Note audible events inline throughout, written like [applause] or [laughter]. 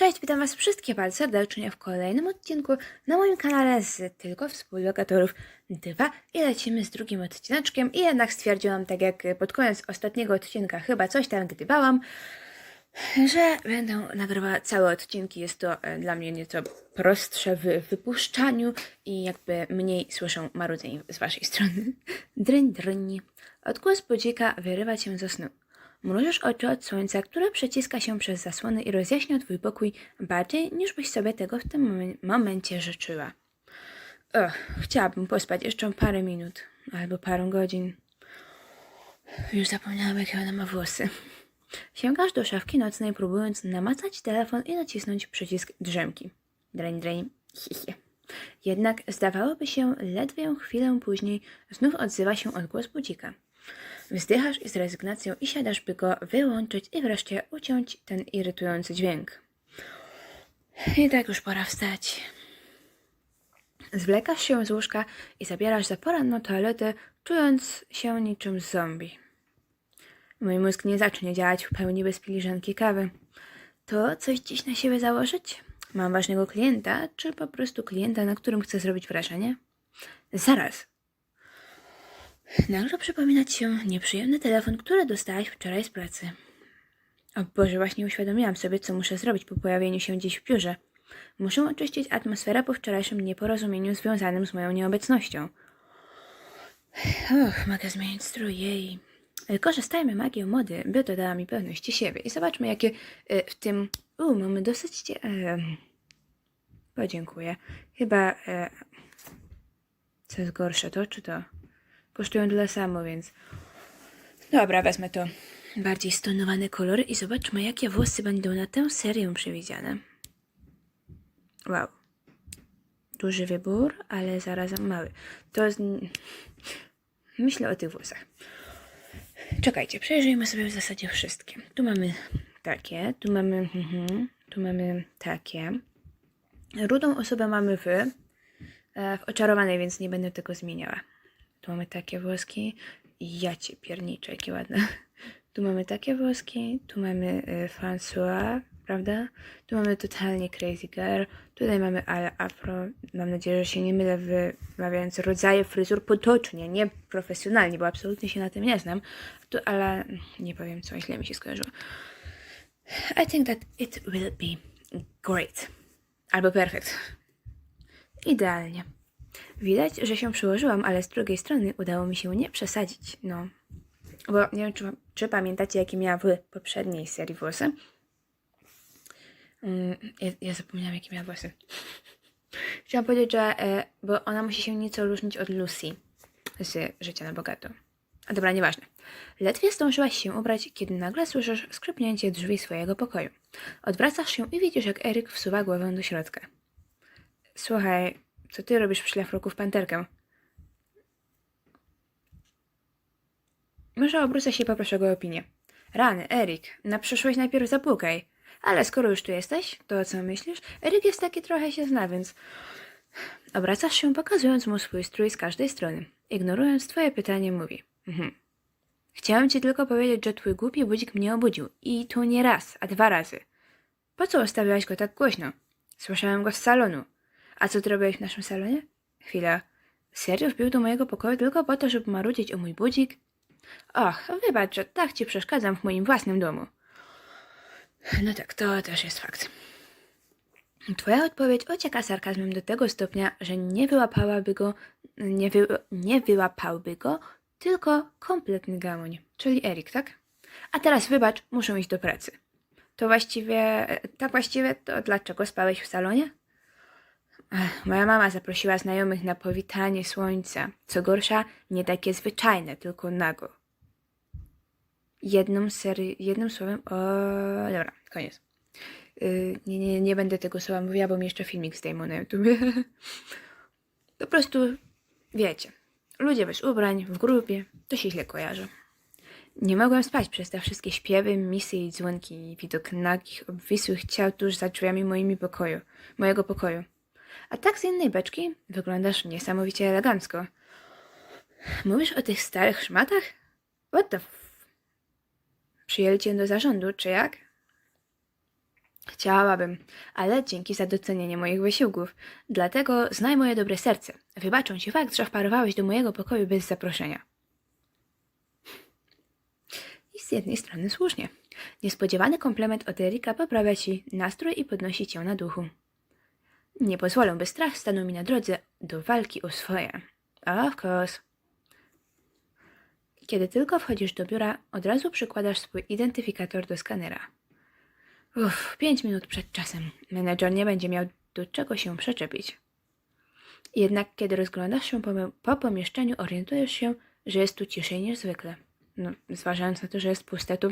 Cześć, witam Was wszystkich bardzo serdecznie w kolejnym odcinku na moim kanale z tylko współlokatorów 2 i lecimy z drugim odcineczkiem i jednak stwierdziłam, tak jak pod koniec ostatniego odcinka chyba coś tam gdybałam, że będę nagrywała całe odcinki. Jest to e, dla mnie nieco prostsze w wypuszczaniu i jakby mniej słyszę marudzeń z Waszej strony. [laughs] Dryń, dryń. Odgłos budzika wyrywa Cię ze snu. Mrużysz oczy od słońca, które przeciska się przez zasłony i rozjaśnia Twój pokój bardziej niż byś sobie tego w tym momen- momencie życzyła. Ugh, chciałabym pospać jeszcze parę minut albo parę godzin. Już zapomniałam, jakie ona ma włosy. Sięgasz do szafki nocnej, próbując namacać telefon i nacisnąć przycisk drzemki. Dreń, dreń, hi. Jednak zdawałoby się, ledwie chwilę później znów odzywa się odgłos budzika. Wzdychasz z rezygnacją i siadasz, by go wyłączyć i wreszcie uciąć ten irytujący dźwięk. I tak już pora wstać. Zwlekasz się z łóżka i zabierasz za poranną toaletę, czując się niczym zombie. Mój mózg nie zacznie działać w pełni bez filiżanki kawy. To coś dziś na siebie założyć? Mam ważnego klienta, czy po prostu klienta, na którym chcę zrobić wrażenie? Zaraz. Nagle przypomina ci się nieprzyjemny telefon, który dostałaś wczoraj z pracy. O Boże, właśnie uświadomiłam sobie, co muszę zrobić po pojawieniu się dziś w biurze. Muszę oczyścić atmosferę po wczorajszym nieporozumieniu związanym z moją nieobecnością. Och, mogę zmienić strój, jej. Korzystajmy magią mody, by dodała mi pewności siebie. I zobaczmy, jakie e, w tym... U, mamy dosyć... cie- E, podziękuję. Chyba... E, co jest gorsze, to czy to? Kosztują tyle samo, więc... Dobra, wezmę to. Bardziej stonowane kolory i zobaczmy, jakie włosy będą na tę serię przewidziane. Wow. Duży wybór, ale zarazem mały. To... Myślę o tych włosach. Czekajcie, przejrzyjmy sobie w zasadzie wszystkie. Tu mamy takie, tu mamy, mhm, tu mamy takie. Rudą osobę mamy w, e, w oczarowanej, więc nie będę tego zmieniała. Tu mamy takie włoski. Ja cię pierniczę, jakie ładne. Tu mamy takie włoski, tu mamy y, François, prawda? Tu mamy totalnie Crazy Girl, tutaj mamy Ale Afro. Mam nadzieję, że się nie mylę wymawiając rodzaje fryzur potocznie, nie profesjonalnie, bo absolutnie się na tym nie znam. Tu ale nie powiem co, źle mi się skojarzyło. I think that it will be great. Albo perfect. Idealnie. Widać, że się przyłożyłam, ale z drugiej strony udało mi się nie przesadzić. No, bo nie wiem, czy, czy pamiętacie, jakie miała w poprzedniej serii włosy. Mm, ja, ja zapomniałam, jakie miała włosy. [laughs] Chciałam powiedzieć, że e, bo ona musi się nieco różnić od Lucy z Życia na Bogato. A dobra, nieważne. Ledwie zdążyłaś się ubrać, kiedy nagle słyszysz skrzypnięcie drzwi swojego pokoju. Odwracasz się i widzisz, jak Eryk wsuwa głowę do środka. Słuchaj, co ty robisz w szlafroku w panterkę? Może obrócę się i poproszę go o opinię. Rany, Erik, na przyszłość najpierw zapukaj. Ale skoro już tu jesteś, to co myślisz? Erik jest taki trochę się zna, więc... Obracasz się, pokazując mu swój strój z każdej strony. Ignorując twoje pytanie, mówi. Mhm. Chciałem ci tylko powiedzieć, że twój głupi budzik mnie obudził. I to nie raz, a dwa razy. Po co ustawiałaś go tak głośno? Słyszałem go z salonu. A co ty robiłeś w naszym salonie? Chwila. Serio wbił do mojego pokoju tylko po to, żeby marudzić o mój budzik? Och, wybacz, że tak ci przeszkadzam w moim własnym domu. No tak, to też jest fakt. Twoja odpowiedź ocieka sarkazmem do tego stopnia, że nie wyłapałaby go, nie, wy, nie wyłapałby go tylko kompletny gamoń, czyli Erik, tak? A teraz wybacz, muszę iść do pracy. To właściwie, tak właściwie, to dlaczego spałeś w salonie? Ech, moja mama zaprosiła znajomych na powitanie słońca. Co gorsza, nie takie zwyczajne, tylko nago. Jedną seri- jednym słowem, o, dobra, koniec. Yy, nie, nie, nie będę tego słowa mówiła, bo mi jeszcze filmik zdejmą na YouTubie. [laughs] po prostu, wiecie, ludzie bez ubrań, w grupie, to się źle kojarzy. Nie mogłem spać przez te wszystkie śpiewy, misy i dzwonki i widok nagich, obwisłych ciał tuż za drzwiami moimi pokoju, mojego pokoju. A tak z innej beczki wyglądasz niesamowicie elegancko. Mówisz o tych starych szmatach? What the f... Przyjęli cię do zarządu, czy jak? Chciałabym, ale dzięki za docenienie moich wysiłków. Dlatego znaj moje dobre serce. Wybaczą ci fakt, że wparowałeś do mojego pokoju bez zaproszenia. I z jednej strony słusznie. Niespodziewany komplement od Erika poprawia ci nastrój i podnosi cię na duchu. Nie pozwolę, by strach stanął mi na drodze do walki o swoje. Of course. Kiedy tylko wchodzisz do biura, od razu przykładasz swój identyfikator do skanera. Uff, pięć minut przed czasem. Menedżer nie będzie miał do czego się przyczepić. Jednak kiedy rozglądasz się po, po pomieszczeniu, orientujesz się, że jest tu ciszej niż zwykle. No, zważając na to, że jest puste, tu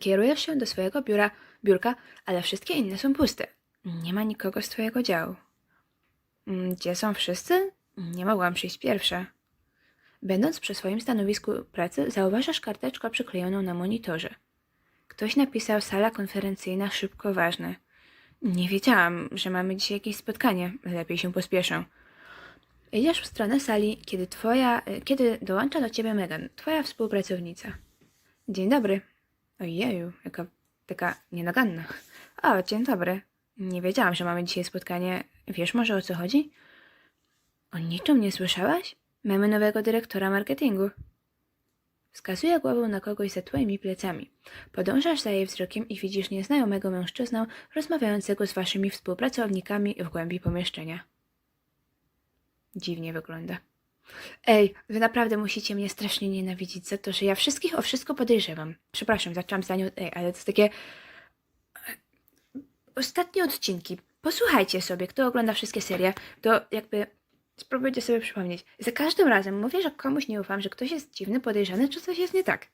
kierujesz się do swojego biura, biurka, ale wszystkie inne są puste. Nie ma nikogo z twojego działu. Mm, Gdzie są wszyscy? Nie mogłam przyjść pierwsza. Będąc przy swoim stanowisku pracy, zauważasz karteczkę przyklejoną na monitorze. Ktoś napisał sala konferencyjna szybko ważne. Nie wiedziałam, że mamy dzisiaj jakieś spotkanie. Lepiej się pospieszę. Idziesz w stronę sali, kiedy twoja, e, kiedy dołącza do ciebie Megan, twoja współpracownica. Dzień dobry. Ojeju, jaka taka nienaganna. O, dzień dobry. Nie wiedziałam, że mamy dzisiaj spotkanie. Wiesz może o co chodzi? O niczym nie słyszałaś? Mamy nowego dyrektora marketingu. Wskazuje głową na kogoś za twoimi plecami. Podążasz za jej wzrokiem i widzisz nieznajomego mężczyznę rozmawiającego z waszymi współpracownikami w głębi pomieszczenia. Dziwnie wygląda. Ej, wy naprawdę musicie mnie strasznie nienawidzić za to, że ja wszystkich o wszystko podejrzewam. Przepraszam, zaczęłam zdanie od ej, ale to jest takie... Ostatnie odcinki. Posłuchajcie sobie, kto ogląda wszystkie serie, to jakby spróbujcie sobie przypomnieć. Za każdym razem mówię, że komuś nie ufam, że ktoś jest dziwny, podejrzany, czy coś jest nie tak.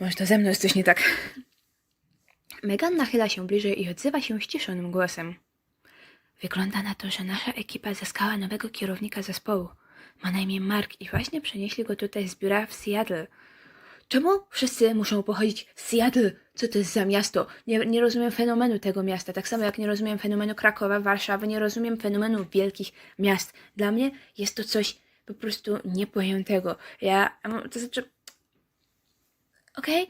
Może to ze mną jest coś nie tak. [laughs] Megan nachyla się bliżej i odzywa się ściszonym głosem. Wygląda na to, że nasza ekipa zyskała nowego kierownika zespołu. Ma na imię Mark i właśnie przenieśli go tutaj z biura w Seattle. Czemu wszyscy muszą pochodzić z Seattle? Co to jest za miasto? Nie, nie rozumiem fenomenu tego miasta. Tak samo jak nie rozumiem fenomenu Krakowa, Warszawy, nie rozumiem fenomenu wielkich miast. Dla mnie jest to coś po prostu niepojętego. Ja, to znaczy, okej,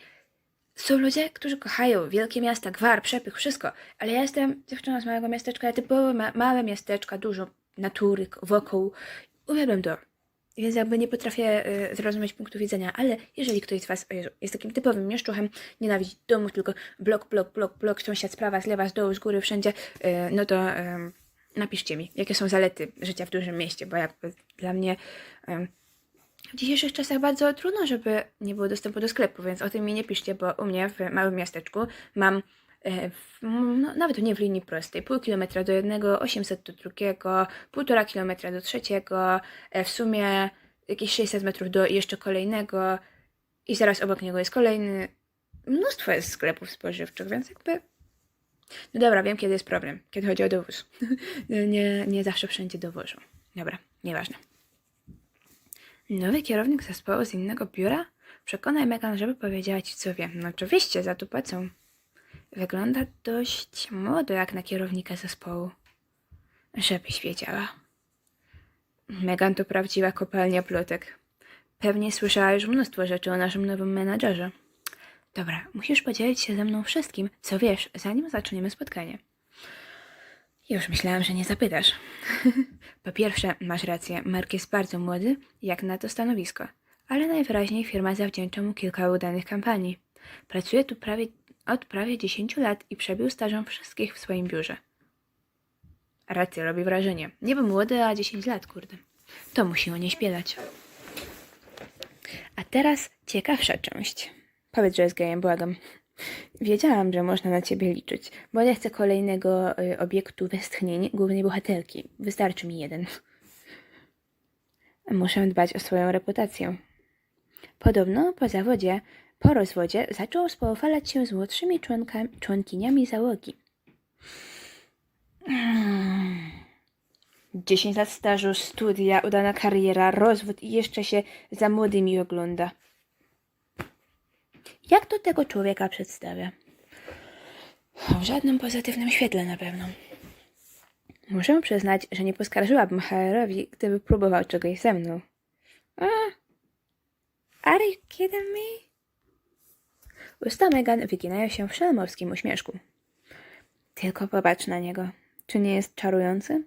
są ludzie, którzy kochają wielkie miasta, gwar, przepych, wszystko, ale ja jestem dziewczyną z małego miasteczka, typowe ma małe miasteczka, dużo natury wokół. Uwielbiam to. Więc jakby nie potrafię y, zrozumieć punktu widzenia, ale jeżeli ktoś z Was Jezu, jest takim typowym mieszczuchem, nienawidzi domów, tylko blok, blok, blok, blok, sąsiad z prawa, z lewa, z dołu, z góry, wszędzie, y, no to y, napiszcie mi, jakie są zalety życia w dużym mieście, bo jakby dla mnie w dzisiejszych czasach bardzo trudno, żeby nie było dostępu do sklepu, więc o tym mi nie piszcie, bo u mnie w małym miasteczku mam w, no, nawet nie w linii prostej, pół kilometra do jednego, 800 do drugiego, półtora kilometra do trzeciego, e, w sumie jakieś 600 metrów do jeszcze kolejnego i zaraz obok niego jest kolejny. Mnóstwo jest sklepów spożywczych, więc jakby... No dobra, wiem kiedy jest problem, kiedy chodzi o dowóz. [laughs] nie, nie zawsze wszędzie dowożą. Dobra, nieważne. Nowy kierownik zespołu z innego biura? Przekonaj Megan, żeby powiedziała ci co wie. No oczywiście, za to płacą. Wygląda dość młodo jak na kierownika zespołu. Żebyś wiedziała. Megan to prawdziwa kopalnia plotek. Pewnie słyszała już mnóstwo rzeczy o naszym nowym menadżerze. Dobra, musisz podzielić się ze mną wszystkim, co wiesz, zanim zaczniemy spotkanie. Już myślałam, że nie zapytasz. [laughs] po pierwsze, masz rację, Mark jest bardzo młody, jak na to stanowisko, ale najwyraźniej firma zawdzięcza mu kilka udanych kampanii. Pracuje tu prawie, od prawie 10 lat i przebił stażem wszystkich w swoim biurze. Racja, robi wrażenie. Nie był młody, a 10 lat, kurde. To musi o nie śpiewać. A teraz ciekawsza część. Powiedz, że jest gejem, błagam. Wiedziałam, że można na ciebie liczyć, bo nie chcę kolejnego y, obiektu westchnień głównej bohaterki. Wystarczy mi jeden. Muszę dbać o swoją reputację. Podobno po zawodzie, po rozwodzie zaczął spoufalać się z młodszymi członkiniami załogi. Mm. 10 lat stażu, studia, udana kariera, rozwód i jeszcze się za młodymi ogląda. Jak to tego człowieka przedstawia? W żadnym pozytywnym świetle na pewno. Muszę przyznać, że nie poskarżyłabym HR-owi, gdyby próbował czegoś ze mną. A? Are you kidding me? Usta Megan wyginają się w szelmowskim uśmieszku. Tylko popatrz na niego. Czy nie jest czarujący?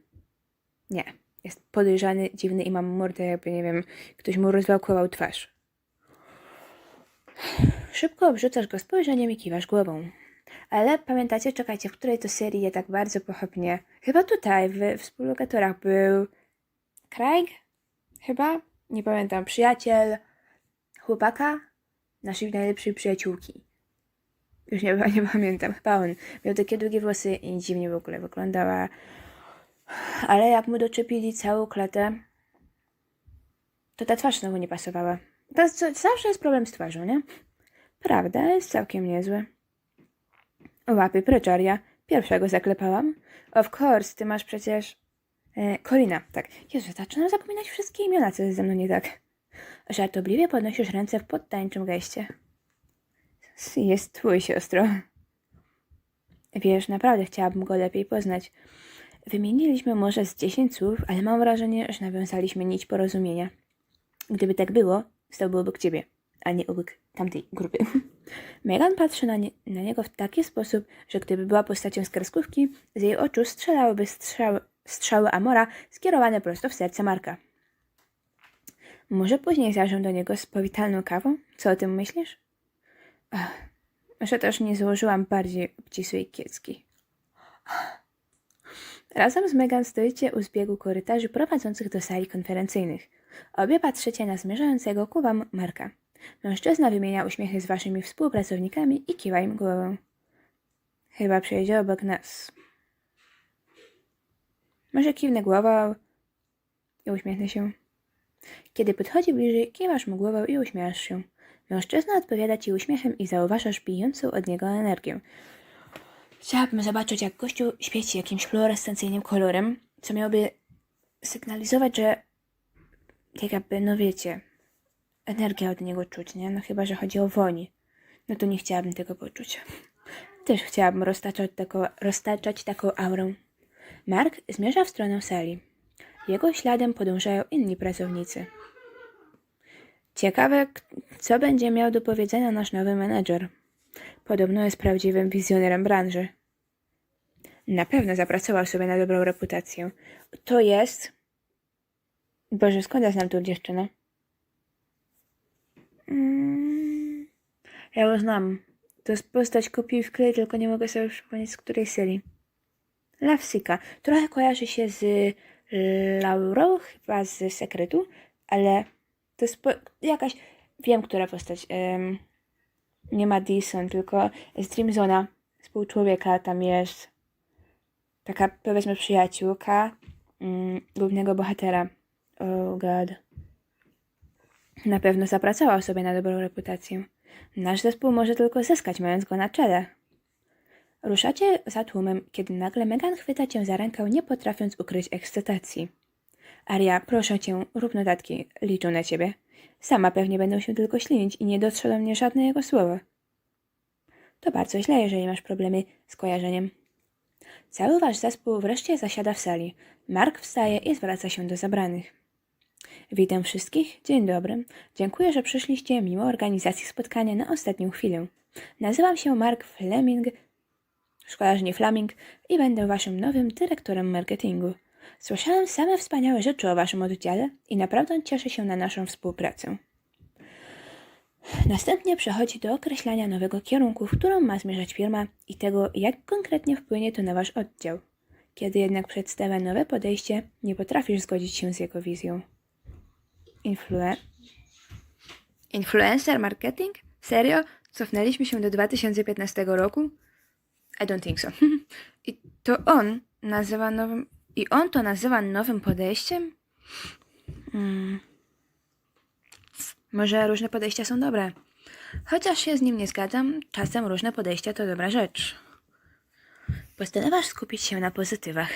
Nie. Jest podejrzany, dziwny i ma mordę, jakby, nie wiem, ktoś mu rozwałkował twarz. Szybko obrzucasz go spojrzeniem i kiwasz głową. Ale pamiętacie, czekajcie, w której to serii je tak bardzo pochopnie. Chyba tutaj, w współlokatorach był Craig? Chyba? Nie pamiętam. Przyjaciel chłopaka naszej najlepszej przyjaciółki. Już nie, [laughs] nie pamiętam. Chyba on. Miał takie długie włosy i dziwnie w ogóle wyglądała. Ale jak mu doczepili całą klatę, to ta twarz znowu nie pasowała. To zawsze jest problem z twarzą, nie? Prawda, jest całkiem niezły. Łapy precz, Aria. Pierwszego zaklepałam. Of course, ty masz przecież... E, Corina, tak. Jezu, zaczynam zapominać wszystkie imiona, co jest ze mną nie tak. Żartobliwie podnosisz ręce w podtańczym geście. Jest twój, siostro. Wiesz, naprawdę chciałabym go lepiej poznać. Wymieniliśmy może z dziesięć słów, ale mam wrażenie, że nawiązaliśmy nić porozumienia. Gdyby tak było, stałby obok ciebie, a nie obok tamtej grupy. [laughs] Megan patrzy na, nie, na niego w taki sposób, że gdyby była postacią z kreskówki, z jej oczu strzelałyby strzały, strzały Amora skierowane prosto w serce Marka. Może później zajrzę do niego z powitalną kawą? Co o tym myślisz? Ach, że też nie złożyłam bardziej obcisłej kiecki. Razem z Megan stoicie u zbiegu korytarzy prowadzących do sali konferencyjnych. Obie patrzycie na zmierzającego ku wam Marka. Mężczyzna wymienia uśmiechy z waszymi współpracownikami i kiwa im głową. Chyba przejdzie obok nas. Może kiwnę głową i uśmiechnę się. Kiedy podchodzi bliżej, kiwasz mu głową i uśmiechasz się. Mężczyzna odpowiada ci uśmiechem i zauważasz bijącą od niego energię. Chciałabym zobaczyć, jak gościu świeci jakimś fluorescencyjnym kolorem, co miałoby sygnalizować, że tak jakby, no wiecie, energia od niego czuć, nie? No chyba, że chodzi o woni. No to nie chciałabym tego poczuć. Też chciałabym roztaczać taką, roztaczać taką aurę. Mark zmierza w stronę sali. Jego śladem podążają inni pracownicy. Ciekawe, co będzie miał do powiedzenia nasz nowy menedżer. Podobno jest prawdziwym wizjonerem branży. Na pewno zapracował sobie na dobrą reputację. To jest... Boże, skąd ja znam tą dziewczynę? Mm, ja ją znam. To jest postać kopii w klej, tylko nie mogę sobie przypomnieć z której serii. Lawsika. Trochę kojarzy się z Laurą, chyba z Sekretu, ale to jest po, jakaś... Wiem, która postać. Nie Madison, tylko z Dreamzona. Współczłowieka tam jest taka, powiedzmy, przyjaciółka mm, głównego bohatera. Oh god. Na pewno zapracował sobie na dobrą reputację. Nasz zespół może tylko zyskać, mając go na czele. Ruszacie za tłumem, kiedy nagle Megan chwyta cię za rękę, nie potrafiąc ukryć ekscytacji. Aria, proszę cię, rób notatki, liczę na ciebie. Sama pewnie będę się tylko ślinić i nie dotrze do mnie żadne jego słowo. To bardzo źle, jeżeli masz problemy z kojarzeniem. Cały wasz zespół wreszcie zasiada w sali. Mark wstaje i zwraca się do zabranych. Witam wszystkich, dzień dobry. Dziękuję, że przyszliście mimo organizacji spotkania na ostatnią chwilę. Nazywam się Mark Fleming, szkoda, Flaming, i będę waszym nowym dyrektorem marketingu. Słyszałem same wspaniałe rzeczy o waszym oddziale i naprawdę cieszę się na naszą współpracę. Następnie przechodzi do określania nowego kierunku, w którą ma zmierzać firma i tego, jak konkretnie wpłynie to na wasz oddział. Kiedy jednak przedstawia nowe podejście, nie potrafisz zgodzić się z jego wizją. Influe... Influencer marketing? Serio? Cofnęliśmy się do 2015 roku? I don't think so. [laughs] I to on nazywa nowym... I on to nazywa nowym podejściem? Hmm. Może różne podejścia są dobre. Chociaż się z nim nie zgadzam, czasem różne podejścia to dobra rzecz. Postanowasz skupić się na pozytywach.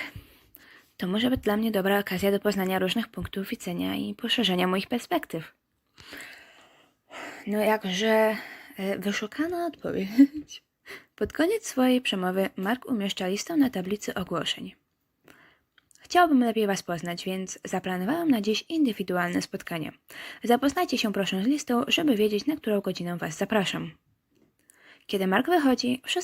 To może być dla mnie dobra okazja do poznania różnych punktów widzenia i poszerzenia moich perspektyw. No jakże e, wyszukana odpowiedź. [laughs] Pod koniec swojej przemowy Mark umieszcza listę na tablicy ogłoszeń. Chciałbym lepiej Was poznać, więc zaplanowałam na dziś indywidualne spotkanie. Zapoznajcie się proszę z listą, żeby wiedzieć, na którą godzinę Was zapraszam. Kiedy Mark wychodzi, wszyscy